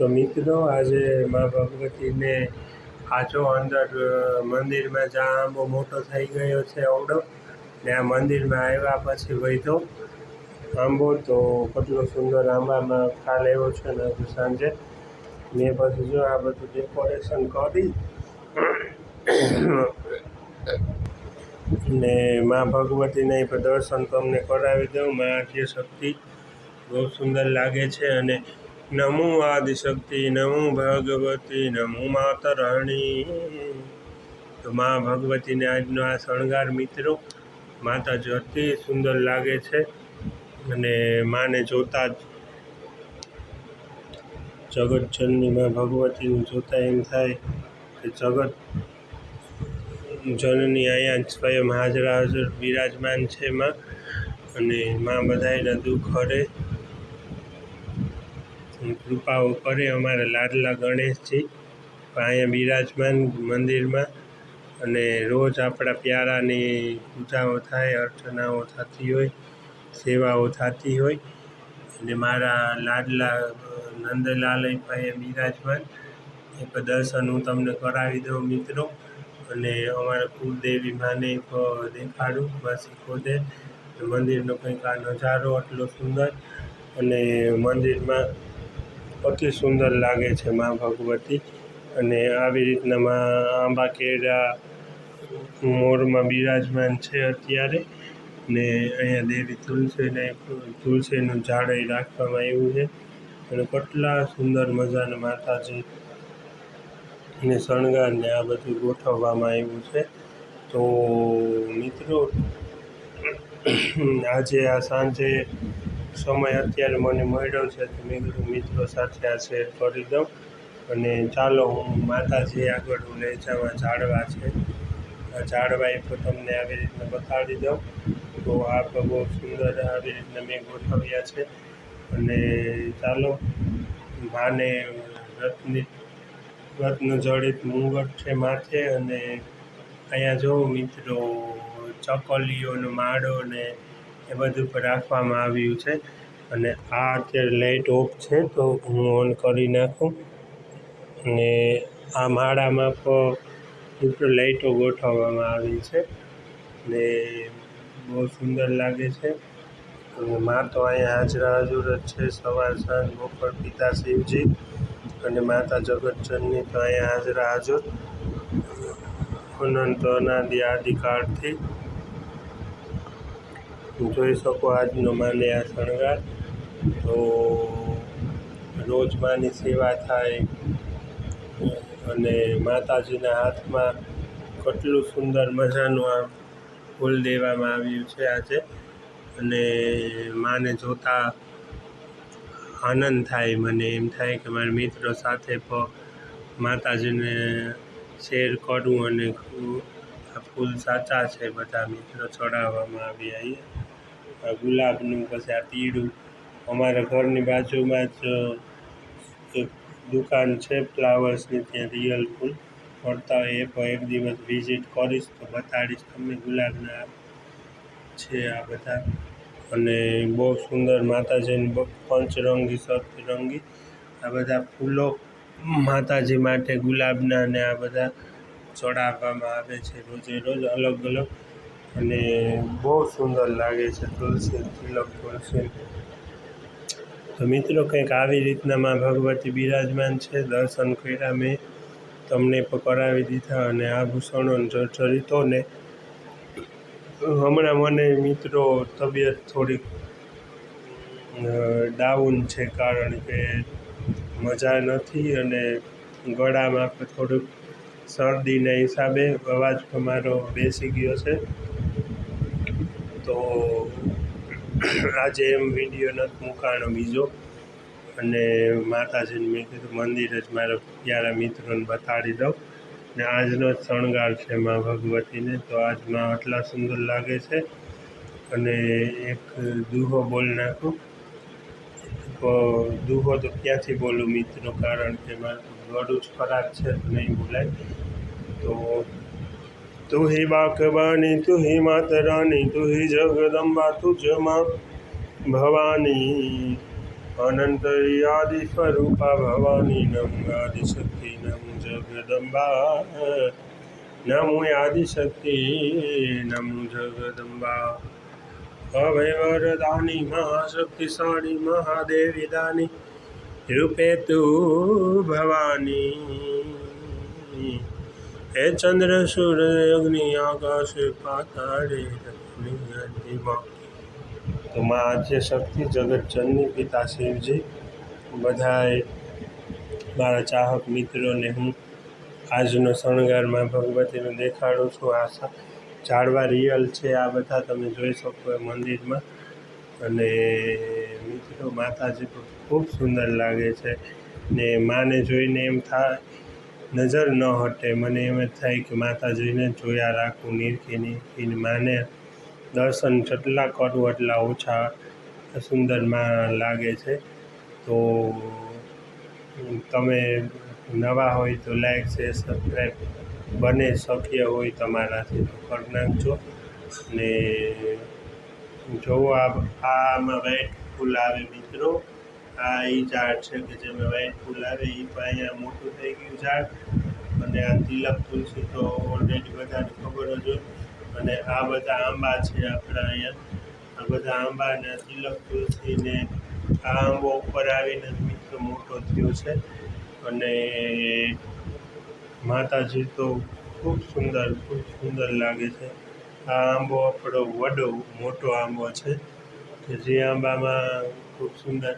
તો મિત્રો, આજે મા ભગવતીને આજો અંદર મંદિરમાં જ્યાં આંબો મોટો થઈ ગયો છે અવડો ને આ મંદિરમાં આવ્યા પછી વૈધો આંબો, તો કેટલો સુંદર આંબામાં ખાલ આવ્યો છે ને હજુ સાંજે. મેં પછી જો આ બધું ડેકોરેશન કરી, ને મા ભગવતીને દર્શન તમને કરાવી દઉં. મા આદ્ય શક્તિ બહુ સુંદર લાગે છે અને નમો આદિશક્તિ નમો ભગવતી નમો માતરણી તો મા ભગવતીને આજનો આ શણગાર મિત્રો માતાજી અતિ સુંદર લાગે છે અને માને જોતા જ જગતજનની મા ભગવતીને જોતા એમ થાય કે જગત જનની અહીંયા સ્વયં હાજરા હાજર બિરાજમાન છે માં અને માં બધાયના દુઃખ હરે કૃપાઓ કરે અમારા લાડલા ગણેશજી, અહીંયા બિરાજમાન મંદિરમાં અને રોજ આપણા પ્યારાની પૂજાઓ થાય, અર્ચનાઓ થતી હોય, સેવાઓ થતી હોય. અને મારા લાડલા નંદલાલ ભાઈ બિરાજમાન. એક દર્શન હું તમને કરાવી દઉં મિત્રો. અને અમારા કુળદેવી માને દેખાડું, માસી ખોદે. મંદિરનો કંઈક આ નજારો આટલો સુંદર. અને મંદિરમાં અતિ સુંદર લાગે છે મા ભગવતી. અને આવી રીતના મા આંબા કેરા મોરમાં બિરાજમાન છે અત્યારે. ને અહીંયા દેવી તુલસીને, તુલસીનું ઝાડ રાખવામાં આવ્યું છે. અને કેટલા સુંદર મજાના માતાજી ને શણગારને આ બધું ગોઠવવામાં આવ્યું છે. તો મિત્રો, આજે આ સાંજે સમય અત્યારે મને મળ્યો છે તો મેં કીધું, મિત્રો સાથે આ શેર કરી દઉં અને ચાલો હું માતાજી આગળ હું લઈ જવા ઝાડવા છે. આ ઝાડવા એ તમને આવી રીતના બતાડી દઉં. તો આ બહુ સુંદર આવી રીતના મેં ગોઠવ્યા છે. અને ચાલો, માને રત્ની રત્ન જડિત મુંગટ છે માથે અને અહીંયા જો મિત્રો ચકલીઓનો માળો ને એ બધું પર રાખવામાં આવ્યું છે. અને આ અત્યારે લાઇટ ઓફ છે, તો હું ઓન કરી નાખું. અને આ માળામાં પણ લાઇટો ગોઠવવામાં આવી છે. ને બહુ સુંદર લાગે છે. અને મા તો અહીંયા હાજરા હાજર જ છે. સવાર સાંજ, બપોર પિતા શિવજી અને માતા જગતચંદની તો અહીંયા હાજરા હાજર અનંત અનાદિ આદિકાળથી જોઈ શકો આજનો માને આ શણગાર. તો રોજ માની સેવા થાય અને માતાજીના હાથમાં કેટલું સુંદર મજાનું આ ફૂલ દેવામાં આવ્યું છે આજે. અને માને જોતા આનંદ થાય મને. એમ થાય કે મારા મિત્રો સાથે માતાજીને શેર કરું અને આ ફૂલ સાચા છે બધા મિત્રો ચડાવવામાં આવ્યા અહીંયા. આ ગુલાબનું, પછી આ પીળું. અમારા ઘરની બાજુમાં જ એક દુકાન છે, ફ્લાવર્સની, ત્યાં રિયલ ફૂલ મળતા હોય. એ પણ એક દિવસ વિઝિટ કરીશ તો બતાડીશ તમને ગુલાબના છે આ બધા. અને બહુ સુંદર માતાજીની પંચરંગી, સતરંગી આ બધા ફૂલો માતાજી માટે ગુલાબના અને આ બધા ચડાવવામાં આવે છે રોજે રોજ અલગ અલગ. અને બહુ સુંદર લાગે છે, તુલસી, તિલક તુલસી. તો મિત્રો કંઈક આવી રીતના મા ભગવતી બિરાજમાન છે, દર્શન કર્યા મેં, તમને કરાવી દીધા અને આભૂષણો જર્જરિતોને હમણાં મને મિત્રો તબિયત થોડીક ડાઉન છે કારણ કે મજા નથી અને ગળામાં થોડુંક શરદીના હિસાબે અવાજ મારો બેસી ગયો છે. તો આજે એમ વીડિયો નથી મૂકાણો બીજો. અને માતાજીને મેં કીધું મંદિર જ મારા પ્યારા મિત્રોને બતાડી દઉં. ને આજનો જ શણગાર છે મા ભગવતીને. તો આજમાં આટલા સુંદર લાગે છે. અને એક દુહો બોલ નાખું. તો દુહો તો ક્યાંથી બોલું મિત્રો કારણ કે મારું ગળું જ ખરાબ છે, નહીં બોલાય. તો તું હી બાકબાની તું હી માતરાની તું હી જગદંબા તુજમાં ભવાની અનંતર્યાદિ સ્વરૂપા ભવાની નમ આદિશક્તિ નમ જગદંબા. નમો આદિશક્તિ નમો જગદંબા. અભયવરદાની મહાશક્તિશાળી, મહાદેવી દાની, રૂપે તું ભવાની. હે ચંદ્ર સૂર્ય અગ્નિ આકાશ પાતાળે તો માં આદ્ય શક્તિ જગતચંદની પિતા શિવજી, બધાએ મારા ચાહક મિત્રોને હું આજનો શણગારમાં ભગવતીને દેખાડું છું. આ ઝાડવા રિયલ છે આ બધા, તમે જોઈ શકો એ મંદિરમાં. અને મિત્રો, માતાજી પણ ખૂબ સુંદર લાગે છે ને માને જોઈને એમ થાય નજર ન હટે. મને એમ થાય કે માતાજીને જોયા રાખું નીરખી નીરખીને માને દર્શન જેટલા કરું એટલા ઓછા સુંદરમાં લાગે છે. તો તમે નવા હોય તો લાઈક છે સબસ્ક્રાઈબ બને શક્ય હોય તમારાથી તો કરી નાખજો. ને જોવો આમાં વ્હાઈટ ફૂલ આવે મિત્રો. આ એ ઝાડ છે કે જેમાં વાઈટ ફૂલ આવે એ પણ અહીંયા મોટું થઈ ગયું ઝાડ. અને આ તિલક તુલસી તો ઓલરેડી બધાને ખબર જ હોય. અને આ બધા આંબા છે આપણા અહીંયા. આ બધા આંબા ને તિલક તુલસી ને આ આંબો ઉપર આવીને મિત્રો મોટો થયો છે. અને માતાજી તો ખૂબ સુંદર ખૂબ સુંદર લાગે છે. આ આંબો આપણો વડો, મોટો આંબો છે. કે જે આંબામાં ખૂબ સુંદર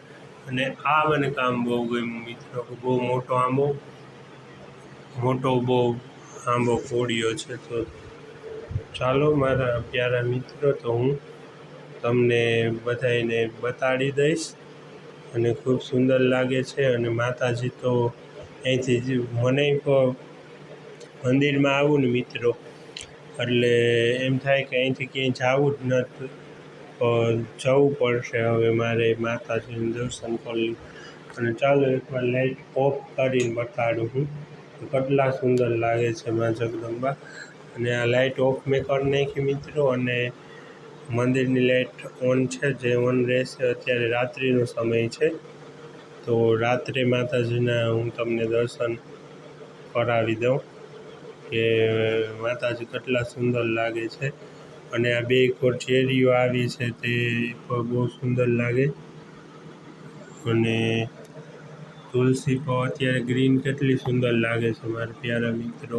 અને આ મને કામ બહુ ગમ્યું, મિત્રો. બહુ મોટો આંબો. મોટો બહુ આંબો ફોડ્યો છે. તો ચાલો, મારા પ્યારા મિત્રો, તો હું તમને બધાયને બતાડી દઈશ. અને ખૂબ સુંદર લાગે છે. અને માતાજી તો અહીંથી મને મંદિરમાં આવું ને, મિત્રો. એટલે એમ થાય કે અહીંથી ક્યાંય જાવું જ નથી જવું પડશે. હવે મારે માતાજીનું દર્શન કરી અને ચાલો એકવાર લાઇટ ઓફ કરીને બતાડું હું કેટલા સુંદર લાગે છે મા જગદંબા. અને આ લાઇટ ઓફ મેં કરી નાખી મિત્રો. અને મંદિરની લાઇટ ઓન છે, જે ઓન રહેશે. અત્યારે રાત્રિનો સમય છે. તો રાત્રે માતાજીના હું તમને દર્શન કરાવી દઉં કે માતાજી કેટલા સુંદર લાગે છે. અને આ બે કોર ચેરીઓ આવી છે તે બહુ સુંદર લાગે. અને તુલસી પણ અત્યારે ગ્રીન કેટલી સુંદર લાગે છે મારા પ્યારા મિત્રો.